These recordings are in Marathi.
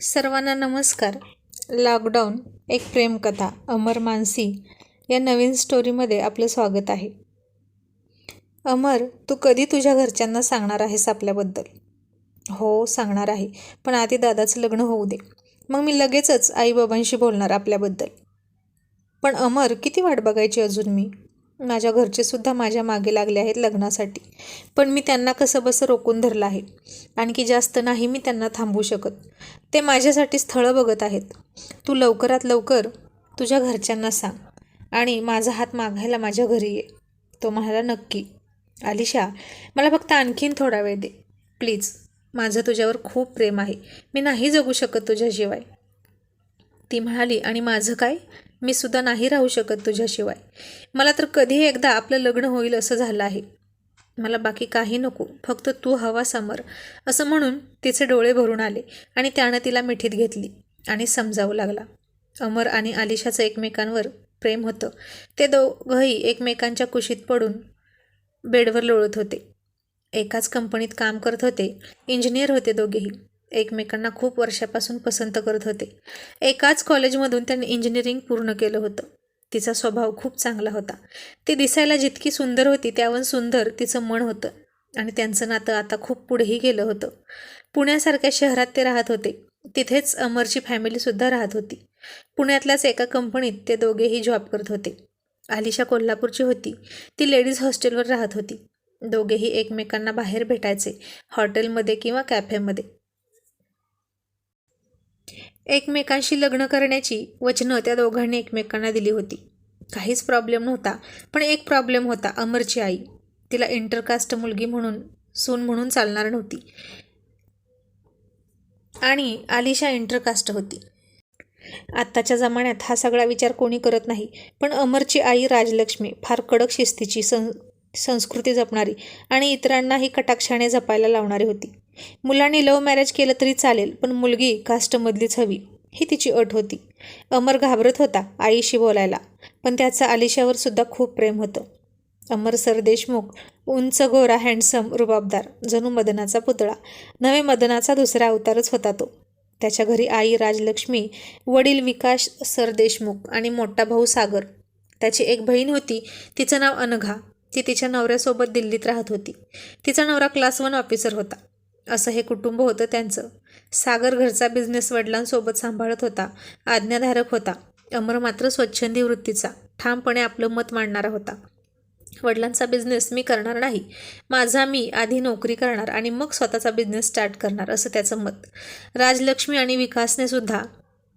सर्वांना नमस्कार. लॉकडाऊन एक प्रेमकथा अमर मानसी या नवीन स्टोरीमध्ये आपलं स्वागत आहे. अमर तू कधी तुझ्या घरच्यांना सांगणार आहेस आपल्याबद्दल? हो सांगणार आहे. पण आधी दादाचं लग्न होऊ दे. मग मी लगेचच आईबाबांशी बोलणार आपल्याबद्दल. पण अमर किती वाट बघायची अजून मी? माझ्या घरचेसुद्धा माझ्या मागे लागले आहेत लग्नासाठी. पण मी त्यांना कसं बसं रोखून धरलं आहे? आणखी जास्त नाही मी त्यांना थांबू शकत. ते माझ्यासाठी स्थळं बघत आहेत. तू लवकरात लवकर तुझ्या घरच्यांना सांग आणि माझा हात मागायला माझ्या घरी ये. तो म्हणाला नक्की. आलिशा मला फक्त आणखीन थोडा वेळ दे. प्लीज माझं तुझ्यावर खूप प्रेम आहे. मी नाही जगू शकत तुझ्याशिवाय. ती म्हणाली आणि माझं काय? मी सुद्धा नाही राहू शकत तुझ्याशिवाय. मला तर कधी एकदा आपलं लग्न होईल असं झालं आहे. मला बाकी काही नको फक्त तू हवा समर असं म्हणून तिचे डोळे भरून आले आणि त्यानं तिला मिठीत घेतली आणि समजावू लागला. अमर आणि आलिशाचं एकमेकांवर प्रेम होतं. ते दोघंही एकमेकांच्या कुशीत पडून बेडवर लोळत होते. एकाच कंपनीत काम करत होते इंजिनियर होते दोघेही. एकमेकांना खूप वर्षापासून पसंत करत होते. एकाच कॉलेजमधून त्यांनी इंजिनिअरिंग पूर्ण केलं होतं. तिचा स्वभाव खूप चांगला होता. ती दिसायला जितकी सुंदर होती त्यावर सुंदर तिचं मन होतं. आणि त्यांचं नातं आता खूप पुढेही गेलं होतं. पुण्यासारख्या शहरात ते राहत होते. तिथेच अमरची फॅमिलीसुद्धा राहत होती. पुण्यातल्याच एका कंपनीत ते दोघेही जॉब करत होते. आलिशा कोल्हापूरची होती. ती लेडीज हॉस्टेलवर राहत होती. दोघेही एकमेकांना बाहेर भेटायचे. हॉटेलमध्ये किंवा कॅफेमध्ये एकमेकांशी लग्न करण्याची वचनं त्या दोघांनी एकमेकांना दिली होती. काहीच प्रॉब्लेम नव्हता पण एक प्रॉब्लेम होता अमरची आई. तिला इंटरकास्ट मुलगी म्हणून सून म्हणून चालणार नव्हती. आणि आलिशा इंटरकास्ट होती. आत्ताच्या जमान्यात हा सगळा विचार कोणी करत नाही पण अमरची आई राजलक्ष्मी फार कडक शिस्तीची सं संस्कृती जपणारी आणि इतरांनाही कटाक्षाने जपायला लावणारी होती. मुलांनी लव्ह मॅरेज केलं तरी चालेल पण मुलगी कास्टमधलीच हवी. ही तिची अट होती. अमर घाबरत होता आईशी बोलायला पण त्याचं आलिशावर सुद्धा खूप प्रेम होतं. अमर सर देशमुख उंच गोरा हँडसम रुबाबदार जणू मदनाचा पुतळा. नवे मदनाचा दुसरा अवतारच होता तो. त्याच्या घरी आई राजलक्ष्मी वडील विकास सर देशमुख आणि मोठा भाऊ सागर. त्याची एक बहीण होती तिचं नाव अनघा. ती तिच्या नवऱ्यासोबत दिल्लीत राहत होती. तिचा नवरा क्लास वन ऑफिसर होता. असं हे कुटुंब होतं त्यांचं. सागर घरचा बिझनेस वडिलांसोबत सांभाळत होता. आज्ञाधारक होता. अमर मात्र स्वच्छंदी वृत्तीचा. ठामपणे आपलं मत मांडणारा होता. वडिलांचा बिझनेस मी करणार नाही. माझा मी आधी नोकरी करणार आणि मग स्वतःचा बिझनेस स्टार्ट करणार असं त्याचं मत. राजलक्ष्मी आणि विकासने सुद्धा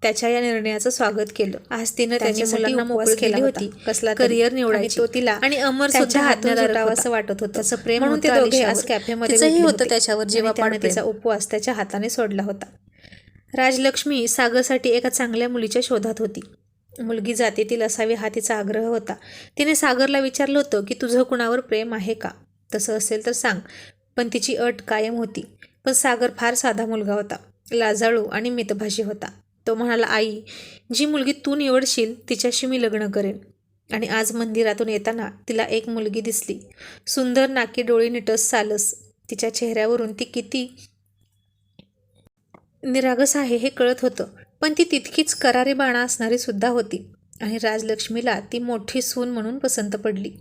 त्याच्या या निर्णयाचं स्वागत केलं. आज तिनं त्याच्या मुलांना मोकळी केली होती. कसला करिअर निवडायची. तिला आणि अमर सुद्धा हातनं असं वाटत होतं. तसं प्रेम म्हणून ते दोघे आज कॅफेमध्ये होतं त्याच्यावर जेव्हा पाणी तिचा उपवास त्याच्या हाताने सोडला होता. राजलक्ष्मी सागरसाठी एका चांगल्या मुलीच्या शोधात होती. मुलगी जातीतील असावी हा तिचा आग्रह होता. तिने सागरला विचारलं होतं की तुझं कुणावर प्रेम आहे का? तसं असेल तर सांग. पण तिची अट कायम होती. पण सागर फार साधा मुलगा होता. लाजाळू आणि मितभाषी होता. तो म्हणाला आई जी मुलगी तू निवडशील तिच्याशी मी लग्न करेन. आणि आज मंदिरातून येताना तिला एक मुलगी दिसली. सुंदर नाकी डोळी निटस सालस. तिच्या चेहऱ्यावरून ती किती निरागस आहे हे कळत होतं पण ती तितकीच करारी बाणा असणारी सुद्धा होती. आणि राजलक्ष्मीला ती मोठी सून म्हणून पसंत पडली.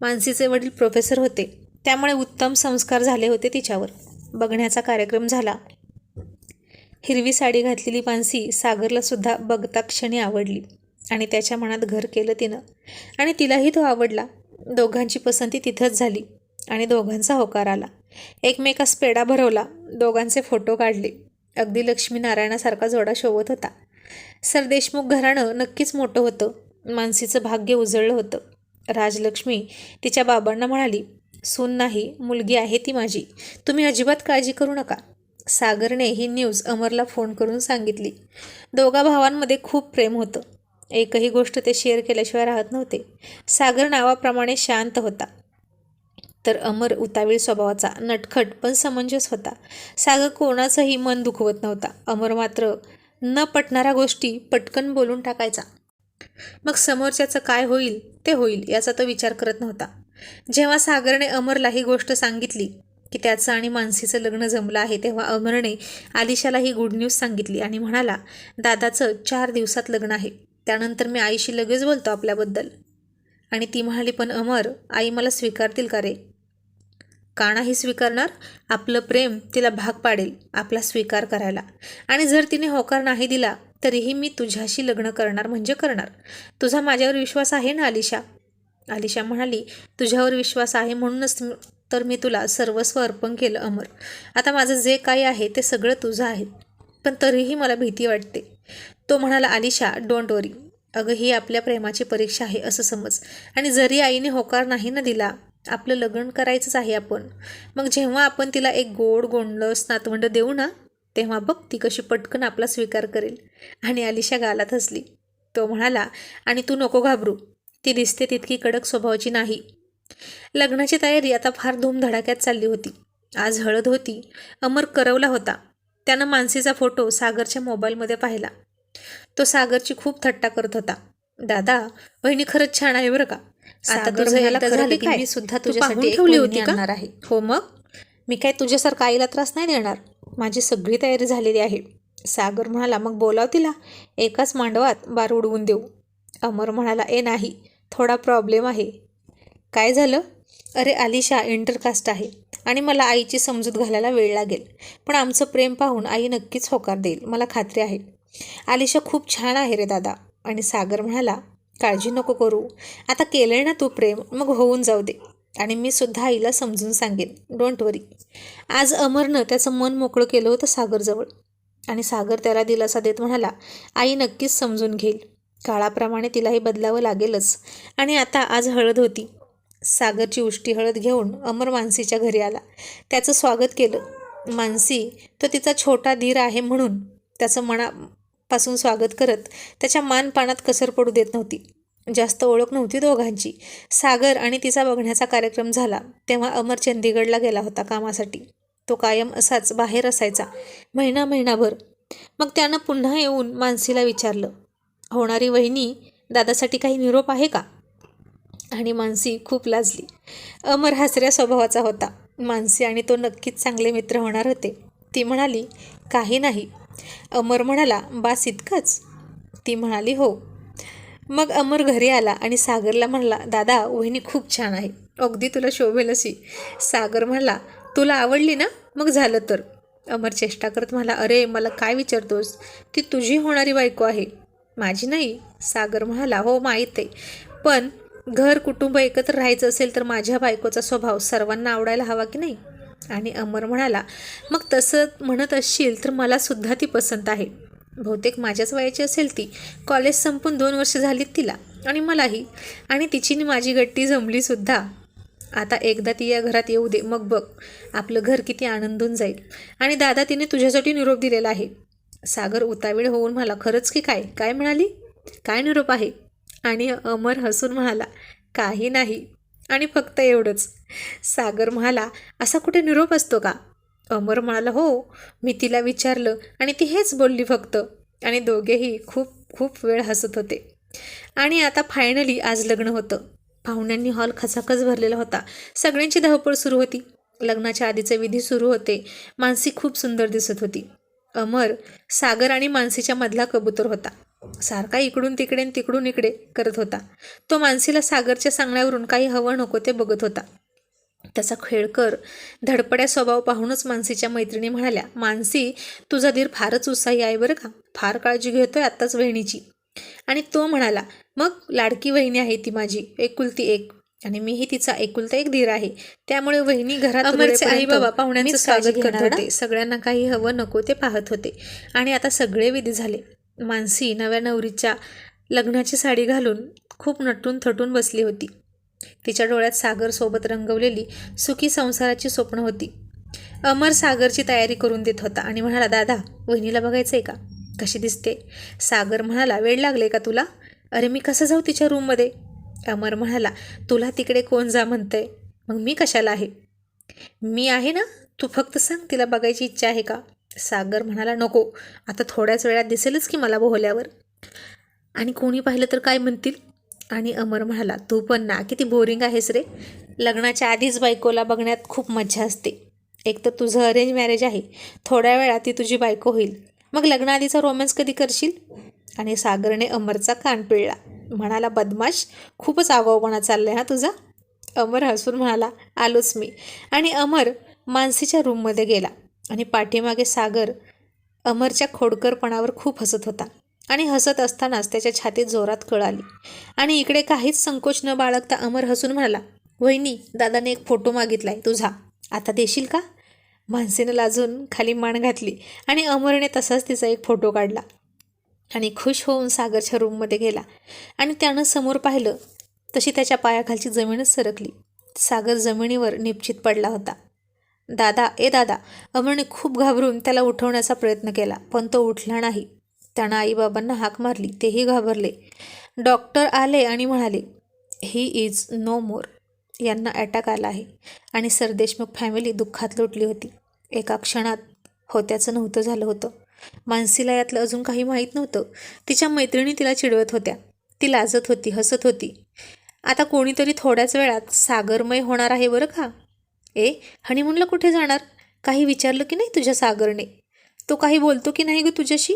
मानसीचे वडील प्रोफेसर होते. त्यामुळे उत्तम संस्कार झाले होते तिच्यावर. बघण्याचा कार्यक्रम झाला. हिरवी साडी घातलेली मानसी सागरलासुद्धा बघता क्षणी आवडली. आणि त्याच्या मनात घर केलं तिनं. आणि तिलाही तो आवडला. दोघांची पसंती तिथंच झाली. आणि दोघांचा होकार आला. एकमेकास पेढा भरवला. दोघांचे फोटो काढले. अगदी लक्ष्मीनारायणासारखा जोडा शोभत होता. सर देशमुख घराणं नक्कीच मोठं होतं. मानसीचं भाग्य उजळलं होतं. राजलक्ष्मी तिच्या बाबांना म्हणाली सून नाही मुलगी आहे ती माझी. तुम्ही अजिबात काळजी करू नका. सागरने ही न्यूज अमरला फोन करून सांगितली. दोघा भावांमध्ये खूप प्रेम होतं. एकही गोष्ट ते शेअर केल्याशिवाय राहत नव्हते. सागर नावाप्रमाणे शांत होता. तर अमर उतावीळ स्वभावाचा नटखट पण समंजस होता. सागर कोणाचंही मन दुखवत नव्हता. अमर मात्र न पटणाऱ्या गोष्टी पटकन बोलून टाकायचा. मग समोरच्याचं काय होईल ते होईल याचा तो विचार करत नव्हता. जेव्हा सागरने अमरला ही गोष्ट सांगितली की त्याचं आणि मानसीचं लग्न जमलं आहे तेव्हा अमरने आलिशाला ही गुड न्यूज सांगितली आणि म्हणाला दादाचं चार दिवसात लग्न आहे. त्यानंतर मी आईशी लगेच बोलतो आपल्याबद्दल. आणि ती म्हणाली पण अमर आई मला स्वीकारतील का रे? का नाही स्वीकारणार? आपलं प्रेम तिला भाग पाडेल आपला स्वीकार करायला. आणि जर तिने होकार नाही दिला तरीही मी तुझ्याशी लग्न करणार म्हणजे करणार. तुझा माझ्यावर विश्वास आहे ना आलिशा? आलिशा म्हणाली तुझ्यावर विश्वास आहे म्हणूनच तर मी तुला सर्वस्व अर्पण केलं अमर. आता माझं जे काही आहे ते सगळं तुझं आहे. पण तरीही मला भीती वाटते. तो म्हणाला आलिशा डोंट वरी अगं ही आपल्या प्रेमाची परीक्षा आहे असं समज. आणि जरी आईने होकार नाही ना दिला आपलं लग्न करायचंच आहे आपण. मग जेव्हा आपण तिला एक गोड गोंडलं नातवंड देऊ ना तेव्हा बघ ती कशी पटकन आपला स्वीकार करेल. आणि आलिशा गालात हसली. तो म्हणाला आणि तू नको घाबरू. ती दिसते तितकी कडक स्वभावाची नाही. लग्नाची तयारी आता फार धूमधडाक्यात चालली होती. आज हळद होती. अमर करवला होता. त्यानं मानसीचा फोटो सागरच्या मोबाईलमध्ये पाहिला. तो सागरची खूप थट्टा करत होता. दादा वहिनी खरंच छान आहे बरं का? आता सागर तुझं म्हणाला, एकदा "खरं झालं ते की काय? मी सुद्धा तुझ्यासाठी ठेवली होती का? आहे. हो मग? मी काय तुझ्यासारखं आईला त्रास नाही देणार? माझी सगळी तयारी झालेली आहे. सागर म्हणाला मग बोलाव तिला. एकाच मांडवात बार उडवून देऊ. अमर म्हणाला ए नाही. थोडा प्रॉब्लेम आहे. काय झालं? अरे आलिशा इंटरकास्ट आहे. आणि मला आईची समजूत घालायला वेळ लागेल. पण आमचं प्रेम पाहून आई नक्कीच होकार देईल. मला खात्री आहे. आलिशा खूप छान आहे रे दादा. आणि सागर म्हणाला काळजी नको करू. आता केलंय ना तू प्रेम मग होऊन जाऊ दे. आणि मी सुद्धा आईला समजून सांगेन. डोंट वरी आज अमरनं त्याचं मन मोकळं केलं होतं सागरजवळ. आणि सागर त्याला दिलासा देत म्हणाला आई नक्कीच समजून घेईल. काळाप्रमाणे तिलाही बदलावं लागेलच. आणि आता आज हळद होती. सागरची उष्टी हळद घेऊन अमर मानसीच्या घरी आला. त्याचं स्वागत केलं. मानसी तो तिचा छोटा धीर आहे म्हणून त्याचं मनापासून स्वागत करत त्याच्या मानपानात कसर पडू देत नव्हती. जास्त ओळख नव्हती दोघांची. सागर आणि तिचा बघण्याचा कार्यक्रम झाला. तेव्हा अमर चंदीगडला गेला होता कामासाठी. तो कायम असाच बाहेर असायचा महिना महिनाभर. मग त्यानं पुन्हा येऊन मानसीला विचारलं होणारी वहिनी दादासाठी काही निरोप आहे का? आणि मानसी खूप लाजली. अमर हसऱ्या स्वभावाचा होता. मानसी आणि तो नक्कीच चांगले मित्र होणार होते. ती म्हणाली काही नाही. अमर म्हणाला बास इतकंच? ती म्हणाली हो. मग अमर घरी आला आणि सागरला म्हणला दादा वहिनी खूप छान आहे. अगदी तुला शोभेल अशी. सागर म्हणला तुला आवडली ना? मग झालं तर. अमर चेष्टा करत म्हणाला अरे मला काय विचारतोस? ती तुझी होणारी बायको आहे. माझी नाही. सागर म्हणाला हो माहीत आहे. पण घर कुटुंब एकत्र राहायचं असेल तर माझ्या बायकोचा स्वभाव सर्वांना आवडायला हवा की नाही? आणि अमर म्हणाला मग तसं म्हणत असशील तर मला सुद्धा ती पसंत आहे. बहुतेक माझ्याच वयाची असेल ती. कॉलेज संपून दोन वर्ष झालीत तिला आणि मलाही. आणि तिची माझी गट्टी जमलीसुद्धा आता एकदा ती या घरात येऊ दे. मग बघ आपलं घर किती आनंदून जाईल. आणि दादा तिने तुझ्यासाठी निरोप दिलेला आहे. सागर उतावीळ होऊन मला खरंच की काय? काय म्हणाली? काय निरोप आहे? आणि अमर हसून म्हणाला काही नाही. आणि फक्त एवढंच. सागर म्हणाला असा कुठे निरोप असतो का? अमर म्हणाला हो मी तिला विचारलं आणि ती हेच बोलली फक्त. आणि दोघेही खूप खूप वेळ हसत होते. आणि आता फायनली आज लग्न होतं. पाहुण्यांनी हॉल खचाखच भरलेला होता. सगळ्यांची धावपळ सुरू होती. लग्नाच्या आधीचे विधी सुरू होते. मानसी खूप सुंदर दिसत होती. अमर सागर आणि मानसीच्या मधला कबूतर होता. सारखा इकडून तिकडे तिकडून इकडे करत होता. तो मानसीला सागरच्या सांगण्यावरून काही हवं नको ते बघत होता. त्याचा खेळकर धडपड्या स्वभाव पाहूनच मानसीच्या मैत्रिणी म्हणाल्या मानसी तुझा धीर फारच उत्साही आहे बरं का? फार काळजी घेतोय आत्ताच वहिनीची आणि तो म्हणाला मग लाडकी वहिनी आहे ती माझी एकुलती एक. आणि मीही तिचा एकुलता एक धीर आहे. त्यामुळे वहिनी घरात आई बाबा पाहुण्यांचं स्वागत करत होते. सगळ्यांना काही हवं नको ते पाहत होते. आणि आता सगळे विधी झाले. मानसी नव्या नवरीच्या लग्नाची साडी घालून खूप नटून थटून बसली होती. तिच्या डोळ्यात सागरसोबत रंगवलेली सुखी संसाराची स्वप्न होती. अमर सागरची तयारी करून देत होता आणि म्हणाला दादा वहिनीला बघायचंय का? कशी दिसते? सागर म्हणाला वेळ लागले का तुला? अरे मी कसं जाऊ तिच्या रूममध्ये अमर म्हणाला तुला तिकडे कोण जा म्हणतंय? मग मी कशाला आहे? मी आहे ना? तू फक्त सांग तिला बघायची इच्छा आहे का? सागर म्हणाला नको आता थोड्याच वेळात दिसेलच की मला बोहल्यावर. आणि कोणी पाहिलं तर काय म्हणतील? आणि अमर म्हणाला तू पण ना किती बोरिंग आहेस रे. लग्नाच्या आधीच बायकोला बघण्यात खूप मज्जा असते. एक तर तुझं अरेंज मॅरेज आहे. थोड्या वेळात ती तुझी बायको होईल. मग लग्नाआधीचा रोमॅन्स कधी करशील? आणि सागरने अमरचा कान पिळला. म्हणाला बदमाश खूपच आगाऊपणा आहे हा तुझा. अमर हसून म्हणाला आलोच मी. आणि अमर मानसीच्या रूममध्ये गेला. आणि पाठीमागे सागर अमरच्या खोडकरपणावर खूप हसत होता. आणि हसत असतानाच त्याच्या छातीत जोरात कळ आली. आणि इकडे काहीच संकोच न बाळगता अमर हसून म्हणाला वहिनी दादाने एक फोटो मागितलाय तुझा आता देशील का? मानसीनं लाजून खाली मान घातली आणि अमरने तसाच तिचा एक फोटो काढला. आणि खुश होऊन सागरच्या रूममध्ये गेला. आणि त्यानं समोर पाहिलं तशी त्याच्या पायाखालची जमीनच सरकली. सागर जमिनीवर निपचित पडला होता. दादा ए दादा. अमरने खूप घाबरून त्याला उठवण्याचा प्रयत्न केला पण तो उठला नाही. त्यानं आईबाबांना हाक मारली तेही घाबरले. डॉक्टर आले आणि म्हणाले ही इज नो मोर यांना अटॅक आला आहे आणि सरदेशमुख फॅमिली दुःखात लोटली होती. एका क्षणात होत्याचं नव्हतं झालं होतं. मानसीला यातलं अजून काही माहीत नव्हतं. तिच्या मैत्रिणी तिला चिडवत होत्या. ती लाजत होती हसत होती. आता कोणीतरी थोड्याच वेळात सागरमय होणार आहे बरं का? ए हनीमूनला कुठे जाणार? काही विचारलं की नाही तुझ्या सागरने? तो काही बोलतो की नाही ग तुझ्याशी?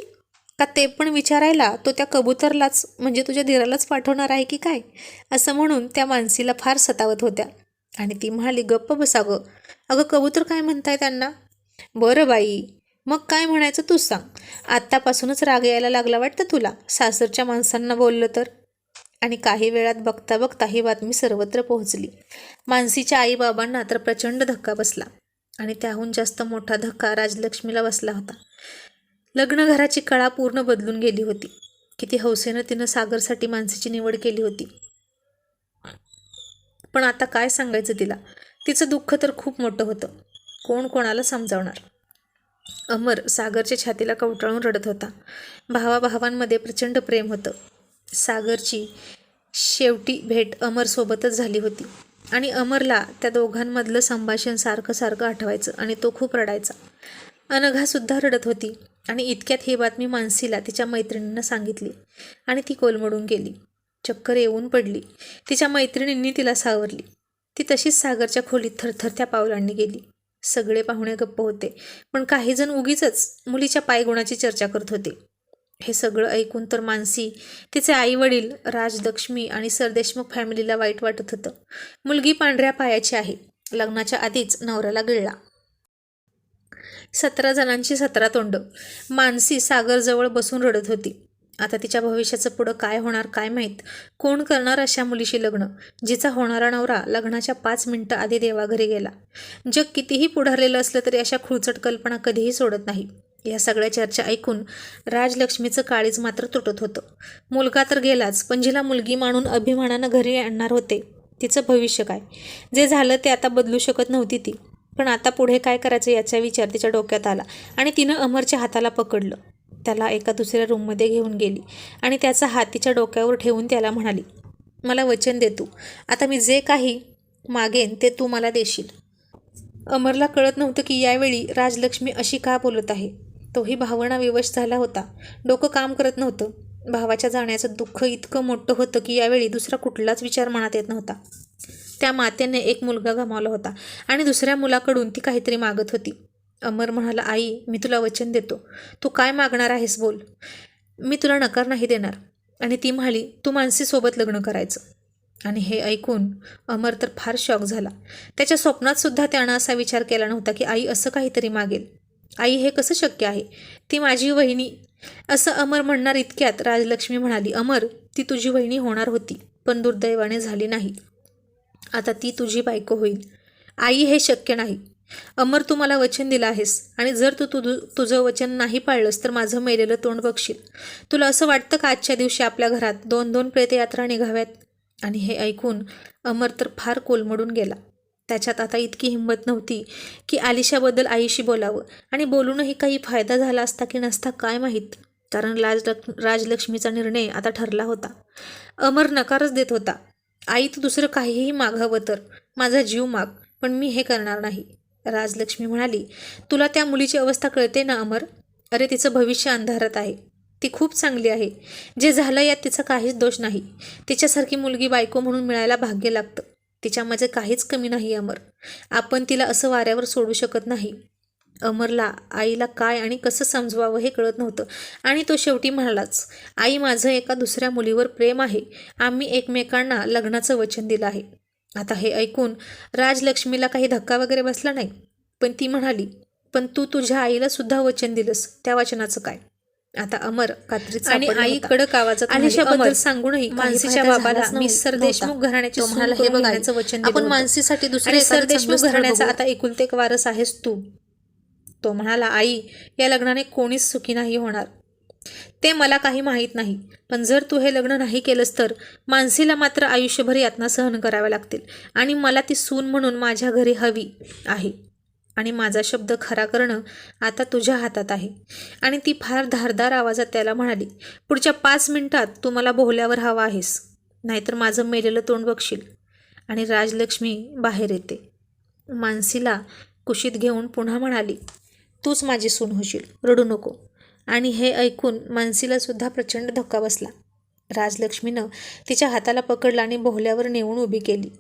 का ते पण विचारायला तो त्या कबूतरलाच म्हणजे तुझ्या धीरालाच पाठवणार आहे की काय? असं म्हणून त्या मानसीला फार सतावत होत्या. आणि ती म्हणाली गप्प बसा गं. अगं कबूतर काय म्हणताय त्यांना? बरं बाई मग काय म्हणायचं तूच सांग. आत्तापासूनच राग यायला लागला वाटतं तुला? सासरच्या माणसांना बोललं तर? आणि काही वेळात बघता बघता ही बातमी सर्वत्र पोहोचली. मानसीच्या आईबाबांना तर प्रचंड धक्का बसला आणि त्याहून जास्त मोठा धक्का राजलक्ष्मीला बसला होता. लग्नघराची कळा पूर्ण बदलून गेली होती. किती हौसेनं तिनं सागरसाठी मानसीची निवड केली होती. पण आता काय सांगायचं तिला? तिचं दुःख तर खूप मोठं होतं. कोण कोणाला समजावणार? अमर सागरच्या छातीला कवटाळून रडत होता. भावाभावांमध्ये प्रचंड प्रेम होतं. सागरची शेवटी भेट अमरसोबतच झाली होती. आणि अमरला त्या दोघांमधलं संभाषण सारखं सारखं आठवायचं आणि तो खूप रडायचा. अनघासुद्धा रडत होती आणि इतक्यात ही बातमी मानसीला तिच्या मैत्रिणींना सांगितली आणि ती कोलमडून गेली. चक्कर येऊन पडली. तिच्या मैत्रिणींनी तिला सावरली. ती तशीच सागरच्या खोलीत थरथरत्या पावलांनी गेली. सगळे पाहुणे गप्प होते. पण काहीजण उगीच मुलीच्या पायगुणाची चर्चा करत होते. हे सगळं ऐकून तर मानसी तिचे आई वडील राजलक्ष्मी आणि सरदेशमुख फॅमिलीला वाईट वाटत होतं. मुलगी पांढऱ्या पायाची आहे. लग्नाच्या आधीच नवऱ्याला गिळला. सतरा जणांची सतरा तोंड. मानसी सागरजवळ बसून रडत होती. आता तिच्या भविष्याचं पुढं काय होणार काय माहीत? कोण करणार अशा मुलीशी लग्न? जिचा होणारा नवरा लग्नाच्या पाच मिनटं आधी देवाघरी गेला. जग कितीही पुढारलेलं असलं तरी अशा खुळचट कल्पना कधीही सोडत नाही. या सगळ्या चर्चा ऐकून राजलक्ष्मीचं काळीज मात्र तुटत होतं. मुलगा तर गेलाच पण जिला मुलगी मानून अभिमानानं घरी आणणार होते तिचं भविष्य काय? जे झालं ते आता बदलू शकत नव्हती ती. पण आता पुढे काय करायचं याचा विचार तिच्या डोक्यात आला आणि तिनं अमरच्या हाताला पकडलं. त्याला एका दुसऱ्या रूममध्ये घेऊन गेली आणि त्याचा हात तिच्या डोक्यावर ठेवून त्याला म्हणाली मला वचन दे तू. आता मी जे काही मागेन ते तू मला देशील. अमरला कळत नव्हतं की यावेळी राजलक्ष्मी अशी का बोलत आहे. तोही भावना विवश झाला होता. डोकं काम करत नव्हतं. भावाच्या जाण्याचं दुःख इतकं मोठं होतं की यावेळी दुसरा कुठलाच विचार मनात येत नव्हता. त्या मातेने एक मुलगा गमावला होता आणि दुसऱ्या मुलाकडून ती काहीतरी मागत होती. अमर म्हणाला आई मी तुला वचन देतो. तू काय मागणार आहेस बोल. मी तुला नकार नाही देणार. आणि ती म्हणाली तू मानसीसोबत लग्न करायचं. आणि हे ऐकून अमर तर फार शॉक झाला. त्याच्या स्वप्नात सुद्धा त्यानं असा विचार केला नव्हता की आई असं काहीतरी मागेल. आई हे कसं शक्य आहे? ती माझी वहिनी. असं अमर म्हणणार इतक्यात राजलक्ष्मी म्हणाली अमर ती तुझी वहिनी होणार होती पण दुर्दैवाने झाली नाही. आता ती तुझी बायको होईल. आई हे शक्य नाही. अमर तू मला वचन दिलं आहेस आणि जर तू तुझ तुझं वचन नाही पाळलंस तर माझं मेलेलं तोंड बघशील. तुला असं वाटतं का आजच्या दिवशी आपल्या घरात दोन दोन प्रेतयात्रा निघाव्यात? आणि हे ऐकून अमर तर फार कोलमडून गेला. त्याच्यात आता इतकी हिंमत नव्हती की आलिशाबद्दल आईशी बोलावं. आणि बोलूनही काही फायदा झाला असता की नसता काय माहीत? कारण राजलक् राजलक्ष्मीचा निर्णय आता ठरला होता. अमर नकारच देत होता. आई तू दुसरं काहीही मागावं तर. माझा जीव माग पण मी हे करणार नाही. राजलक्ष्मी म्हणाली तुला त्या मुलीची अवस्था कळते ना अमर? अरे तिचं भविष्य अंधारात आहे. ती खूप चांगली आहे. जे झालं यात तिचा काहीच दोष नाही. तिच्यासारखी मुलगी बायको म्हणून मिळायला भाग्य लागतं. तिच्यामध्ये काहीच कमी नाही अमर. आपण तिला असं वाऱ्यावर सोडू शकत नाही. अमरला आईला काय आणि कसं समजवावं हे कळत नव्हतं. आणि तो शेवटी म्हणालाच आई माझं एका दुसऱ्या मुलीवर प्रेम आहे. आम्ही एकमेकांना लग्नाचं वचन दिलं आहे. आता हे ऐकून राजलक्ष्मीला काही धक्का वगैरे बसला नाही? पण ती म्हणाली पण तू तुझ्या आईला सुद्धा वचन दिलंस. त्या वचनाचं काय? आता अमर कात्रीत आणि आई. कडक आवाजात "अमर, सांगूनही मानसीच्या बाबाला झालाच मिस्टर नव्हता. देशमुख घराण्याची तो सून म्हणाला, करून "हे बघ आई, घेण्याचं वचन आपण. मानसीसाठी दुसरं आणि सर एखादं देशमुख चांगलं स्थळ घराण्याचा बघू." आता एकुलते एक वारस आहेस तू तो म्हणाला आई या लग्नाने कोणीच सुखी नाही होणार ते मला काही माहीत नाही पण जर तू हे लग्न नाही केलंस तर मानसीला मात्र आयुष्यभर यातना सहन कराव्या लागतील आणि मला ती सून म्हणून माझ्या घरी हवी आहे आणि माझा शब्द खरा करणं आता तुझ्या हातात आहे. आणि ती फार धारदार आवाजात त्याला म्हणाली पुढच्या पाच मिनिटात तू मला बोहल्यावर हवा आहेस नाहीतर माझं मेलेलं तोंड बघशील आणि राजलक्ष्मी बाहेर येते. मानसीला कुशीत घेऊन पुन्हा म्हणाली तूच माझी सून होशील रडू नको. आणि हे ऐकून मानसीलासुद्धा प्रचंड धक्का बसला. राजलक्ष्मीनं तिच्या हाताला पकडला आणि बोहल्यावर नेऊन उभी केली.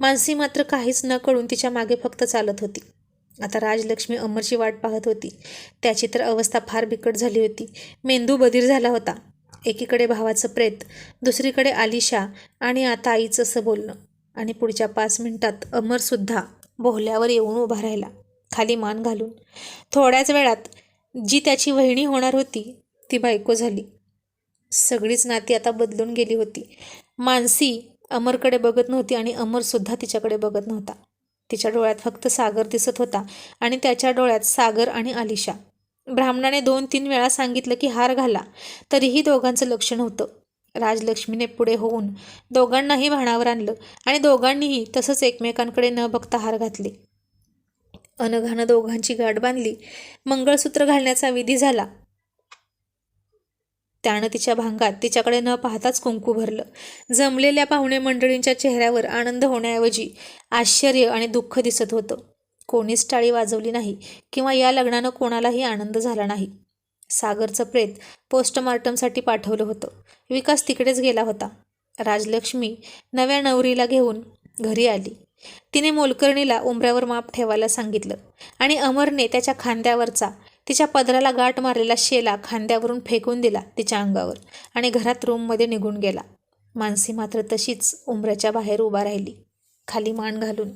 मानसी मात्र काहीच न कळून तिच्यामागे फक्त चालत होती. आता राजलक्ष्मी अमरची वाट पाहत होती. त्याची तर अवस्था फार बिकट झाली होती. मेंदू बधीर झाला होता. एकीकडे भावाचं प्रेत दुसरीकडे आलिशा आणि आता आईचं असं बोलणं. आणि पुढच्या पाच मिनिटात अमरसुद्धा बोहल्यावर येऊन उभा राहिला. खाली मान घालून. थोड्याच वेळात जी त्याची वहिणी होणार होती ती बायको झाली. सगळीच नाती आता बदलून गेली होती. मानसी अमरकडे बघत नव्हती आणि अमरसुद्धा तिच्याकडे बघत नव्हता. तिच्या डोळ्यात फक्त सागर दिसत होता आणि त्याच्या डोळ्यात सागर आणि आलिशा ब्राह्मणाने दोन तीन वेळा सांगितलं की हार घाला. तरीही दोघांचं लक्ष नव्हतं. राजलक्ष्मीने पुढे होऊन दोघांनाही भाणावर आणलं आणि दोघांनीही तसंच एकमेकांकडे न बघता हार घातले. अनघानं दोघांची गाठ बांधली. मंगळसूत्र घालण्याचा विधी झाला. त्यानं तिच्या भांगात तिच्याकडे न पाहताच कुंकू भरलं. जमलेल्या पाहुणे मंडळींच्या चेहऱ्यावर आनंद होण्याऐवजी आश्चर्य आणि दुःख दिसत होतं. कोणीच टाळी वाजवली नाही किंवा या लग्नानं कोणालाही आनंद झाला नाही. सागरचं प्रेत पोस्टमॉर्टमसाठी पाठवलं होतं. विकास तिकडेच गेला होता. राजलक्ष्मी नव्या नवरीला घेऊन घरी आली. तिने मोलकर्णीला उंबऱ्यावर माप ठेवायला सांगितलं आणि अमरने त्याच्या खांद्यावरचा तिच्या पदराला गाठ मारलेला शेला खांद्यावरून फेकून दिला तिच्या अंगावर आणि घरात रूममध्ये निघून गेला. मानसी मात्र तशीच उंबऱ्याच्या बाहेर उभा राहिली. खाली मान घालून